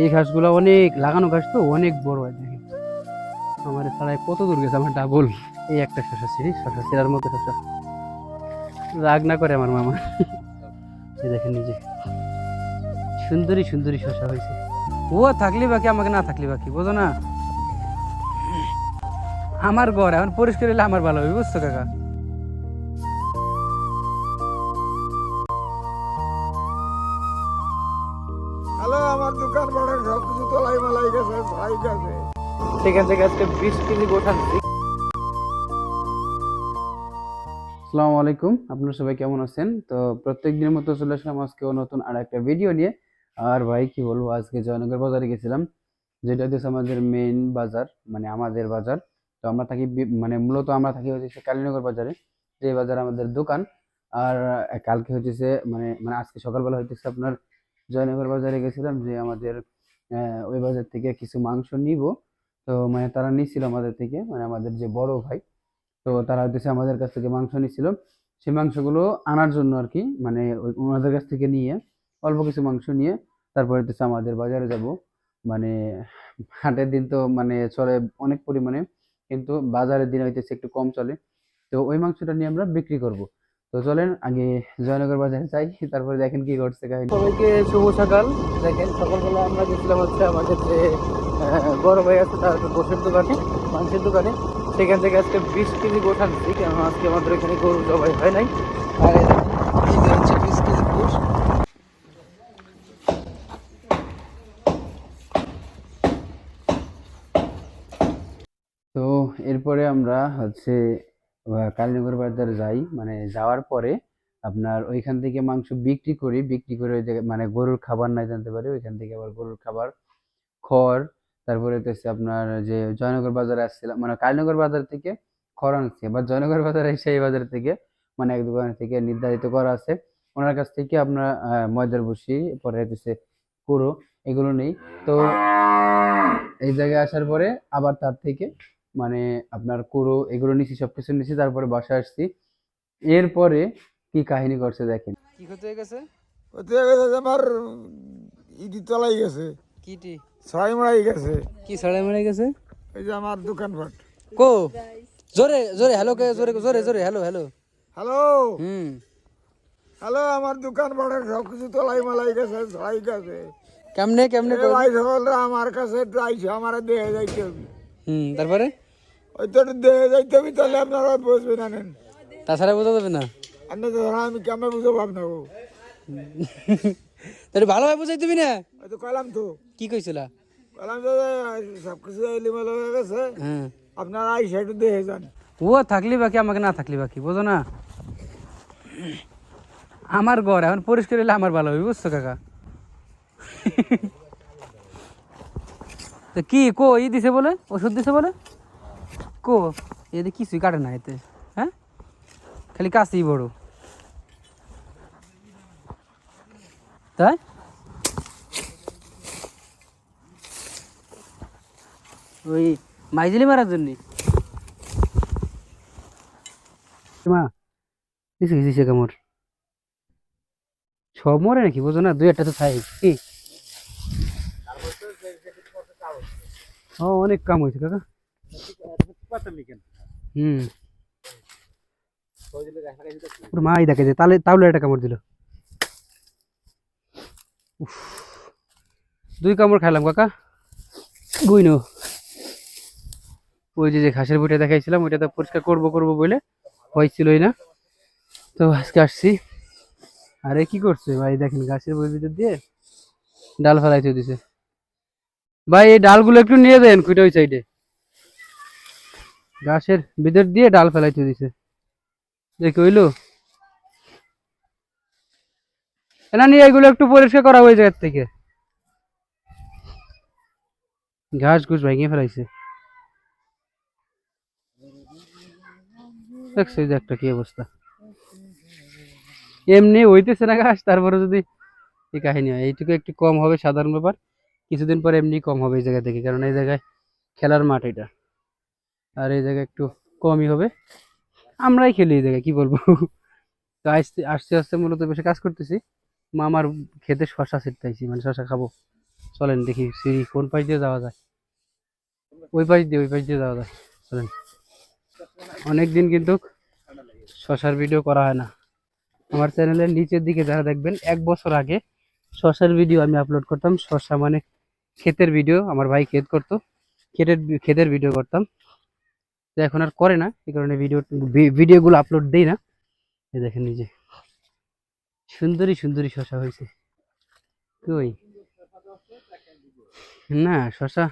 এই ঘাসগুলো অনেক, লাগানো ঘাস তো অনেক বড় হয় দেখেন। আমার ছাড়াই কত দূর গেছে, আমার ডাবল। এই একটা শশা ছিঁড়ি, শশা ছিঁড়ার মতো শশা। রাগ না করে আমার মামা। এই দেখেন নিজে সুন্দরী সুন্দরী শশা হয়েছে। ও, থাকলি বাকি, আমাকে না থাকলি বাকি, বোঝো না? আমার ঘর, এখন পরিষ্কার হলে আমার ভালো হবে, বুঝছ কাকা? দোকান আজকে আলাইকুম, আপনারা সবাই কেমন আছেন? তো প্রত্যেক দিনের মতো চলে আসলাম আজকেও নতুন আর একটা ভিডিও নিয়ে। আর ভাই, কি বলব, আজকে জয়নগর বাজারে গেছিলাম। যেটা হচ্ছে আমাদের মেইন বাজার মানে আমাদের বাজার। তো আমরা থাকি মানে মূলত আমরা থাকি হচ্ছে কালীনগর বাজারে, যে বাজার আমাদের দোকান। আর কালকে হচ্ছে মানে মানে আজকে সকালবেলা হইতেছে আপনার জয়নগর বাজারে গেছিলাম যে আমাদের ওই বাজার থেকে কিছু মাংস নিব। তো মানে তারা নিচ্ছিল আমাদের থেকে মানে আমাদের যে বড় ভাই, তো তারা হচ্ছে আমাদের কাছ থেকে মাংস নিচ্ছিল সেই মাংসগুলো আনার জন্য আর কি মানে ওনাদের কাছ থেকে নিয়ে, অল্প কিছু মাংস নিয়ে তারপরে হচ্ছে আমাদের বাজারে যাব। মানে হাটের দিন তো মানে চলে অনেক পরিমাণে, কিন্তু বাজারের দিন হইতেছে একটু কম চলে। তো ওই মাংসটা নিয়ে আমরা বিক্রি করব। তো চলেন আগে জয়নগর বাজারে যাই তারপরে দেখেন কি ঘটছে কাহিনী। সবাইকে শুভ সকাল। দেখেন সকালবেলা আমরা গেছিলাম হচ্ছে আমাদের যে বড় ভাই আছে তার গোশের দোকানে মাংসের দোকানে। সেখান থেকে আজকে বিশ কেজি গোশ আনছি কেন আজকে আমাদের এখানে গরু জবাই হয় নাই। আর হচ্ছে বিশ কেজি তো এরপরে আমরা হচ্ছে কালীনগর বাজার যাই মানে যাওয়ার পরে আপনার ওইখান থেকে মাংস বিক্রি করি, বিক্রি করে ওই জায়গায় মানে গরুর খাবার নাই জানতে পারি, ওইখান থেকে আবার গরুর খাবার, খড়, তারপরে হচ্ছে আপনার যে জয়নগর বাজারে আসছিলাম মানে কালীনগর বাজার থেকে খড় আনছি বা জয়নগর বাজারে এসে এই বাজার থেকে মানে এক দোকান থেকে নির্ধারিত করা আছে, ওনার কাছ থেকে আপনার ময়দার বসি পরে হচ্ছে কুড়ো, এগুলো নেই, তো এই জায়গায় আসার পরে আবার তার থেকে মানে আপনার কুড়ো এগুলো নিছি সবকিছু নিছি তারপরে বাসায় আসছি। এরপরে কি কাহিনী করছে দেখেন। কি হতে গেছে? ওতে গেছে যে আমার ইদি তলাই গেছে। কিটি ছয় মারাই গেছে। কি ছড়াই মারা গেছে? এই যে আমার দোকানপাট। কো? জোরে জোরে হ্যালো কে জোরে জোরে জোরে হ্যালো হ্যালো হ্যালো হুম। হ্যালো আমার দোকান বাড়ার সব কিছু তলাই মালাই গেছে ছাই গেছে। কেমনে কেমনে ভাই সকলরা আমার কাছে একটু আমার দেহে যাইতে হুম তারপরে? ওই তো দেহে যাইতে হবে তাহলে আপনারা বুঝবেন আনেন। তাছাড়া বোঝা যাবে না। আপনি তো ধরা আমি কেমন বুঝব আপনাকে? তাহলে ভালোভাবে বুঝাই দিবি না? ওই তো কইলাম তো। কি কইছিলা? কইলাম যে সব কিছু এলিমেল হয়ে গেছে। হ্যাঁ। আপনারা আইসে একটু দেহে যান। ও থাকলি বাকি আমাকে না থাকলি বাকি বোঝো না? আমার ঘর এখন পরিষ্কার হলে আমার ভালো হবে বুঝছ কাকা? তো কি কো ই দিছে বলে? ওষুধ দিছে বলে? কো এতে কিছুই কাটে না এতে হ্যাঁ? খালি কাশি বড়। তাই? ওই মাইজিলি মারার জন্য। মা কিছু কিছু কামড়? সব মরে নাকি, বোঝো না, দুই একটা তো খাই। কি? ও, অনেক কাম হয়েছে, কাকা। হুম। ওর মাই দেখে যে তাহলে তাহলে একটা কামড় দিল। উফ, দুই কামড় খাইলাম কাকা। গুইনো ওই যে যে ঘাসের বইটা দেখাইছিলাম ওইটা তো পরিষ্কার করব করব বলে হয়েছিলই না। তো আজকে আসছি। আরে কি করছে ভাই? দেখেন গাছের বই ভিতর দিয়ে ডাল ফেলাইতে দিছে। ভাই এই ডালগুলো একটু নিয়ে দেন কুইটা ওই সাইডে গাছের ভিতর দিয়ে ডাল ফেলাইতে দিছে। দেখি হইল? না নিয়ে এগুলো একটু পরিষ্কার করা ওই জায়গার থেকে। ঘাস ঘুষ ভেঙে ফেলাইছে। একটা কি অবস্থা। এমনি হইতেছে না ঘাস, তারপরে যদি এই কাহিনী হয়। এইটুকু একটু কম হবে, সাধারণ ব্যাপার। কিছুদিন পর এমনি কম হবে এই জায়গা থেকে, কারণ এই জায়গায় খেলার মাঠ এটা। আর এই জায়গায় একটু কমই হবে। আমরাই খেলি এই জায়গায়, কি বলব? তো আসতে আসতে আসতে মূলত বেশি কাজ করতেছি। মামার খেতে শশা ছিটতাইছি মানে শশা খাব। চলেন দেখি, সিঁড়ি কোন পাশ দিয়ে যাওয়া যায়? ওই পাশ দিয়ে, ওই পাশ দিয়ে যাওয়া যায়। চলেন। অনেক দিন কিন্তু শশার ভিডিও করা হয় না। আমার চ্যানেলের নিচের দিকে যারা দেখবেন, এক বছর আগে শশার ভিডিও আমি আপলোড করতাম। শশা মানে ক্ষেতের ভিডিও আমার ভাই ক্ষেত করতো। ক্ষেতের ক্ষেতের ভিডিও করতাম। তো এখন আর করে না, এই কারণে ভিডিও ভিডিওগুলো আপলোড দেই না। এই দেখেন নিজে সুন্দরী সুন্দরী শশা হয়েছে কই? না, শশা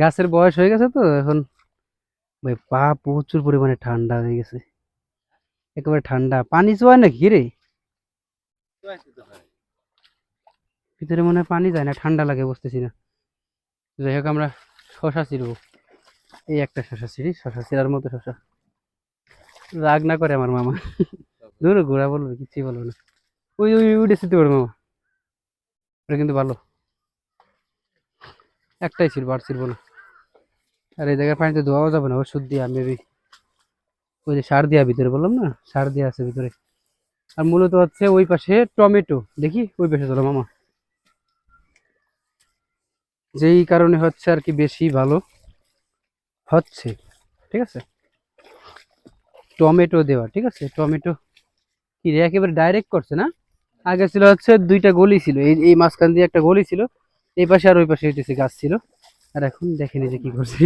গাছের বয়স হয়ে গেছে তো, এখন ভাই পা প্রচুর পরিমাণে ঠান্ডা হয়ে গেছে। একেবারে ঠান্ডা। পানি চোয় না কি রে? ভিতরে মনে হয় পানি যায় না, ঠান্ডা লাগে, বসতেছি না। যাই হোক, আমরা শশা ছিড়ব এই একটা শশা ছিঁড়ি, শশা ছিঁড়ার মতো শশা। রাগ না করে আমার মামা। ধরো ঘোরা বলবে কিচ্ছুই বলব না। ওই ওই উঠে ছিঁড়তে পারবে মামা। ওটা কিন্তু ভালো। একটাই ছিল আর ছিড়বো না। আর এই জায়গায় পানিতে ধোয়াও যাবে না, ওষুধ দিয়া মেবি ওই যে সার দেওয়া ভিতরে বললাম না, সার দেওয়া আছে ভিতরে। আর মূলত হচ্ছে ওই পাশে টমেটো। দেখি, ওই পাশে চলো মামা। যেই কারণে হচ্ছে আর কি বেশি ভালো। হচ্ছে, ঠিক আছে? টমেটো দেওয়া, ঠিক আছে? টমেটো কি রে, একেবারে ডাইরেক্ট করছে না? আগে ছিল হচ্ছে দুইটা গলি ছিল, এই এই মাঝখান দিয়ে একটা গলি ছিল, এই পাশে আর ওই পাশে হইতেছে গাছ ছিল। আর এখন দেখেনি যে কি করছে।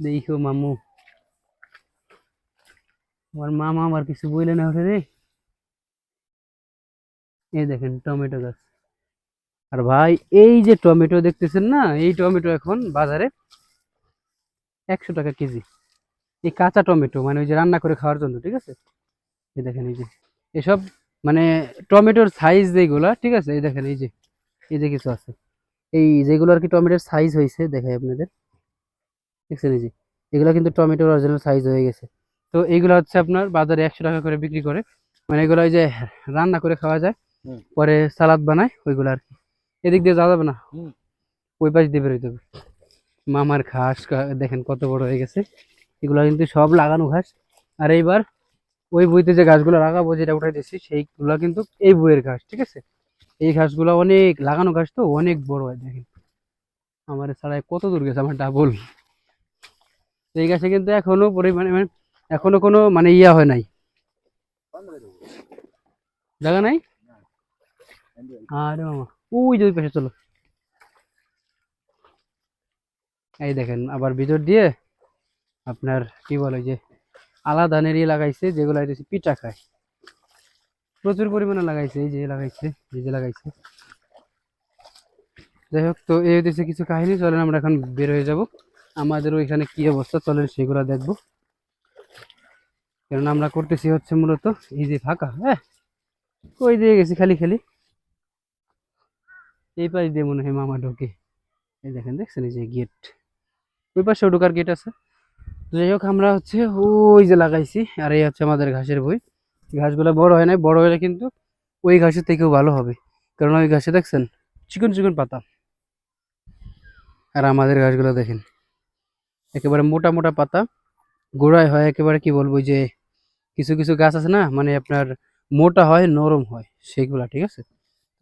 দেখো মামু। আমার মামা আমার কিছু বইলে না ওঠে রে। এই দেখেন টমেটো গাছ। আর ভাই এই যে টমেটো দেখতেছেন না এই টমেটো এখন বাজারে একশো টাকা কেজি। এই কাঁচা টমেটো মানে ওই যে রান্না করে খাওয়ার জন্য ঠিক আছে? এই দেখেন এই যে এসব মানে টমেটোর সাইজ যেগুলা ঠিক আছে? এই দেখেন এই যে এই যে কিছু আছে। এই যেগুলো আর কি টমেটোর সাইজ হয়েছে দেখাই আপনাদের। দেখছেন এই যে এগুলো কিন্তু টমেটোর অরিজিনাল সাইজ হয়ে গেছে। তো এইগুলো হচ্ছে আপনার বাজারে একশো টাকা করে বিক্রি করে। মানে এগুলো ওই যে রান্না করে খাওয়া যায় পরে সালাদ বানায় ওইগুলো আর কি। এদিক দিয়ে যাওয়া যাবে না। ওই পাশ দিয়ে বেরোতে হবে। মামার ঘাস দেখেন কত বড় হয়ে গেছে। এগুলো কিন্তু সব লাগানো ঘাস। আর এইবার ওই বইতে যে গাছগুলো লাগাবো যেটা উঠাই দিয়েছি সেইগুলো কিন্তু এই বইয়ের ঘাস ঠিক আছে? এই ঘাসগুলো অনেক লাগানো ঘাস তো অনেক বড় হয় দেখেন। আমার ছাড়াই কত দূর গেছে আমার ডাবল এই গাছে কিন্তু এখনও পরিমাণে মানে এখনও কোনো মানে ইয়া হয় নাই। জায়গা নাই? আরে মামা। ওই ওই পাশে চলো। এই দেখেন, আবার ভিতর দিয়ে আপনার কি বলে যে আলাদা নেড়িয়ে লাগাইছে, যেগুলো হইতেছে পিঠা খায়। প্রচুর পরিমাণে লাগাইছে, এই যে লাগাইছে, এই যে লাগাইছে। যাই হোক, তো এই হইতেছে কিছু কাহিনী, চলেন আমরা এখন বের হয়ে যাব। আমাদের ওইখানে কি অবস্থা, চলেন সেগুলো দেখব। কেননা আমরা করতেছি হচ্ছে মূলত, এই যে ফাঁকা হ্যাঁ? ওই দিয়ে গেছি, খালি খালি। এই পাশ দিয়ে মনে হয় মামা ঢোকে। এই দেখেন, দেখছেন এই যে গেট ওই পাশে ঢোকার গেট আছে। যাই হোক, আমরা হচ্ছে ওই যে লাগাইছি, আর এই হচ্ছে আমাদের ঘাসের বই। ঘাসগুলো বড় হয় নাই, বড় হলে কিন্তু ওই ঘাসের থেকেও ভালো হবে। কারণ ওই ঘাসে দেখছেন, চিকন চিকন পাতা। আর আমাদের ঘাসগুলো দেখেন, একেবারে মোটা মোটা পাতা। গোড়ায় হয় একেবারে কি বলব যে কিছু কিছু গাছ আছে না মানে আপনার মোটা হয়, নরম হয়, সেইগুলা, ঠিক আছে?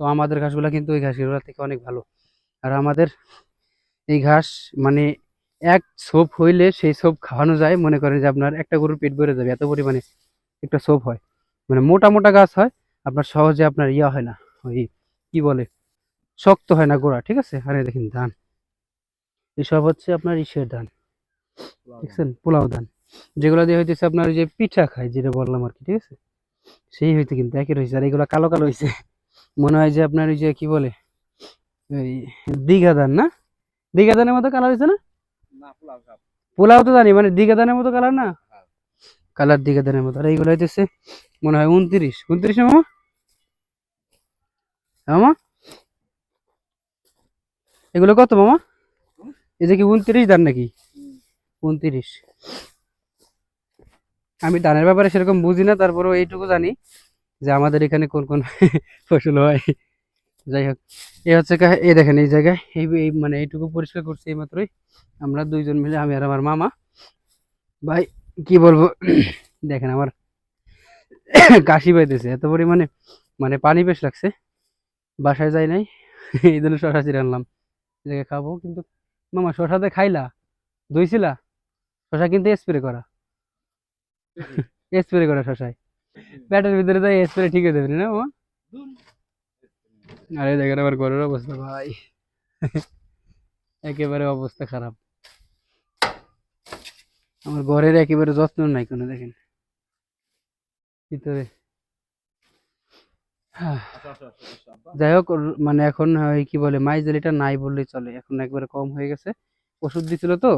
তো আমাদের ঘাসগুলা কিন্তু ওই ঘাসগুলা থেকে অনেক ভালো। আর আমাদের এই ঘাস মানে এক সোপ হইলে সেই সোপ খাওয়ানো যায়। মনে করেন যে আপনার একটা গরুর পেট ভরে যাবে এত পরিমাণে একটা সোপ হয়। মানে মোটা মোটা গাছ হয় আপনার সহজে আপনার ইয়া হয় না ওই কি বলে শক্ত হয় না গোড়া ঠিক আছে? আরে দেখেন ধান এসব হচ্ছে আপনার ইসের ধান দেখছেন? পোলাও ধান যেগুলো দিয়ে হইতেছে আপনার ওই যে পিঠা খায় যেটা বললাম আর কি ঠিক আছে? সেই হইতে কিন্তু একই রয়েছে আর এগুলো কালো কালো হয়েছে মনে হয় যে আপনার ওই যে কি বলে? ওই দীঘা না? দীঘা ধানের মতো কালার হয়েছে না? পোলাও তো জানি মানে দীঘা ধানের মতো কালার না? কালার দীঘা ধানের মতো আর এইগুলো হইতেছে মনে হয় উনত্রিশ। উনত্রিশ মামা? হ্যাঁ, মামা? এগুলো কত মামা? এই যে কি উনত্রিশ দান নাকি? উনত্রিশ। আমি ধানের ব্যাপারে সেরকম বুঝি না তারপরেও এইটুকু জানি। যে আমাদের এখানে কোন কোন ফসল হয়। যাই হোক এই হচ্ছে এই দেখেন এই জায়গায় এই এই মানে এইটুকু পরিষ্কার করছি এই মাত্রই। আমরা দুইজন মিলে আমি আর আমার মামা। ভাই কি বলব? দেখেন আমার কাশি পাইতেছে এত পরিমাণে মানে পানি বেশ লাগছে। বাসায় যাই নাই এই জন্য শশা চিরে আনলাম। এই জায়গায় খাব কিন্তু মামা শশাতে খাইলা ধুইছিলা? শশা কিন্তু স্প্রে করা। স্প্রে করা শশায়। প্যাটের ভিতরে তো স্প্রে ঠিক হয়ে যাবে না মামা আরে দেখেন আমার ঘরের অবস্থা, ভাই। একেবারে অবস্থা খারাপ। আমার ঘরের একেবারে যত্ন নাই কোনো, দেখেন। ভিতরে। যাই হোক মানে এখন কি বলে মাইজেলিটা নাই বললেই চলে। এখন একবারে কম হয়ে গেছে। ওষুধ দিছিল তো,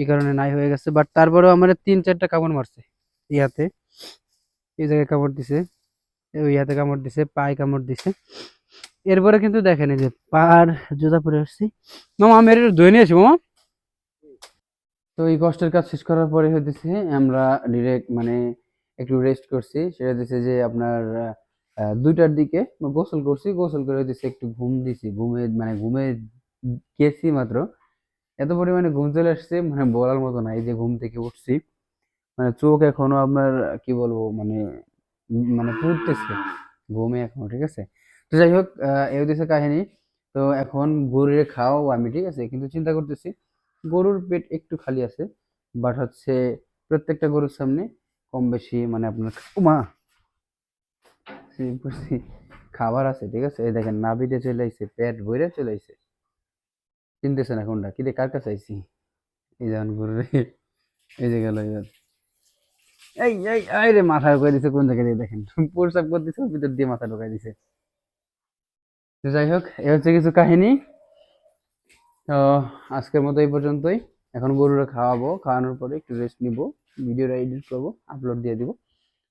এই কারণে নাই হয়ে গেছে। বাট তারপরেও আমার তিন চারটা কামড় মারছে ইয়াতে। এই জায়গায় কামড় দিছে, ওই ইয়াতে কামড় দিছে, পায়ে কামড় দিছে। এরপরে কিন্তু দেখেন এই যে পার জুতা পরে আসছি। মামা, আমি এটা ধুয়ে নিয়েছি, মামা। তো এই কষ্টের কাজ শেষ করার পরে হইতেছে, আমরা ডিরেক্ট মানে একটু রেস্ট করছি। সেটা হচ্ছে যে আপনার দুইটার দিকে গোসল করছি। গোসল করে হইতেছে একটু ঘুম দিছি। ঘুমে মানে ঘুমে গেছি মাত্র। এত পরিমাণে ঘুম চলে আসছে মানে বলার মতো না, এই যে ঘুম থেকে উঠছি। মানে চোখ এখনও আপনার, কি বলব মানে মানে পুড়তেছে ঘুমে এখনও, ঠিক আছে? তো যাই হোক এই হইতেছে কাহিনী। তো এখন গরুরে খাওয়াও আমি, ঠিক আছে? কিন্তু চিন্তা করতেছি, গরুর পেট একটু খালি আছে বাট হচ্ছে প্রত্যেকটা গরুর সামনে কম বেশি মানে আপনার বুঝছি খাবার আছে, ঠিক আছে? এই দেখেন নাভিতে চলে আইছে, পেট ভরে চলে আইছে। চিনতেছেন এখনটা? কি রে, কার কাছে আইছি? এই যেমন গরুরে, এই যে গেল এই এই এই রে মাথা ঢুকাই দিছে, কোন জায়গায় দিয়ে দেখেন? প্রসাব করে দিছে ভিতর দিয়ে মাথা ঢুকাই দিছে। তো যাই হোক, এ হচ্ছে কিছু কাহিনী। তো আজকের মতো এই পর্যন্তই। এখন গরুরা খাওয়াবো, খাওয়ানোর পরে একটু রেস্ট নিব, ভিডিওটা এডিট করব আপলোড দিয়ে দিব।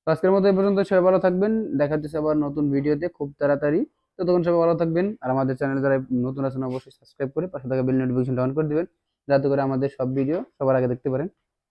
তো আজকের মতো এই পর্যন্ত, সবাই ভালো থাকবেন। দেখা যাচ্ছে আবার নতুন ভিডিওতে খুব তাড়াতাড়ি। তো তখন সবাই ভালো থাকবেন আর আমাদের চ্যানেল যারা নতুন আছেন, অবশ্যই সাবস্ক্রাইব করে পাশে থাকা বেল নোটিফিকেশনটা অন করে দিবেন। যাতে করে আমাদের সব ভিডিও সবার আগে দেখতে পারেন।